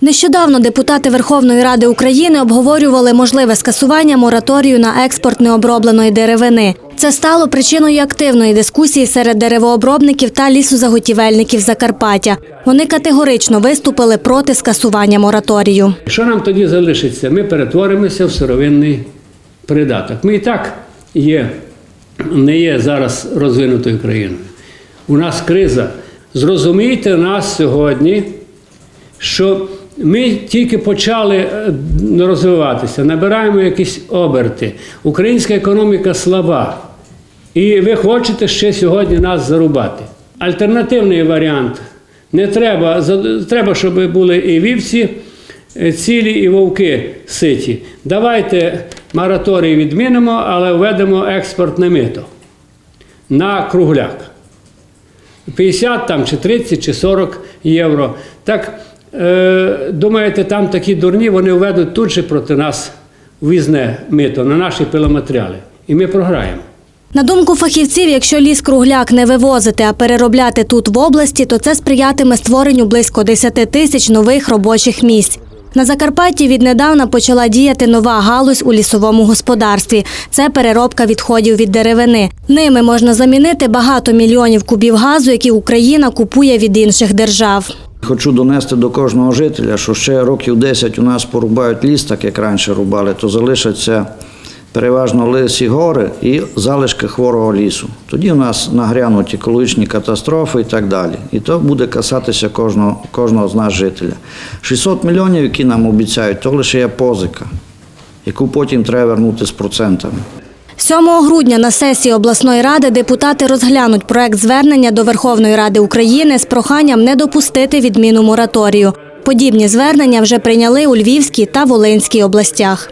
Нещодавно депутати Верховної Ради України обговорювали можливе скасування мораторію на експорт необробленої деревини. Це стало причиною активної дискусії серед деревообробників та лісозаготівельників Закарпаття. Вони категорично виступили проти скасування мораторію. Що нам тоді залишиться? Ми перетворимося в сировинний придаток. Ми і так є, не є зараз розвинутою країною. У нас криза. Зрозумійте нас сьогодні, що ми тільки почали е, розвиватися, набираємо якісь оберти. Українська економіка слаба. І ви хочете ще сьогодні нас зарубати. Альтернативний варіант. Не треба, треба, щоб були і вівці е, цілі, і вовки ситі. Давайте мораторій відмінимо, але введемо експортне мито на кругляк. 50 там, чи 30, чи 40 євро. Так, думаєте, там такі дурні, вони введуть тут же проти нас візне мито на наші пиломатеріали. І ми програємо. На думку фахівців, якщо ліс кругляк не вивозити, а переробляти тут в області, то це сприятиме створенню близько 10 тисяч нових робочих місць. На Закарпатті віднедавна почала діяти нова галузь у лісовому господарстві. Це переробка відходів від деревини. Ними можна замінити багато мільйонів кубів газу, які Україна купує від інших держав. Хочу донести до кожного жителя, що ще років 10 у нас порубають ліс, так як раніше рубали, то залишаться переважно лисі гори і залишки хворого лісу. Тоді у нас нагрянуть екологічні катастрофи і так далі. І то буде касатися кожного, кожного з нас жителя. 600 мільйонів, які нам обіцяють, то лише є позика, яку потім треба вернути з процентами. 7 грудня на сесії обласної ради депутати розглянуть проект звернення до Верховної Ради України з проханням не допустити відміну мораторію. Подібні звернення вже прийняли у Львівській та Волинській областях.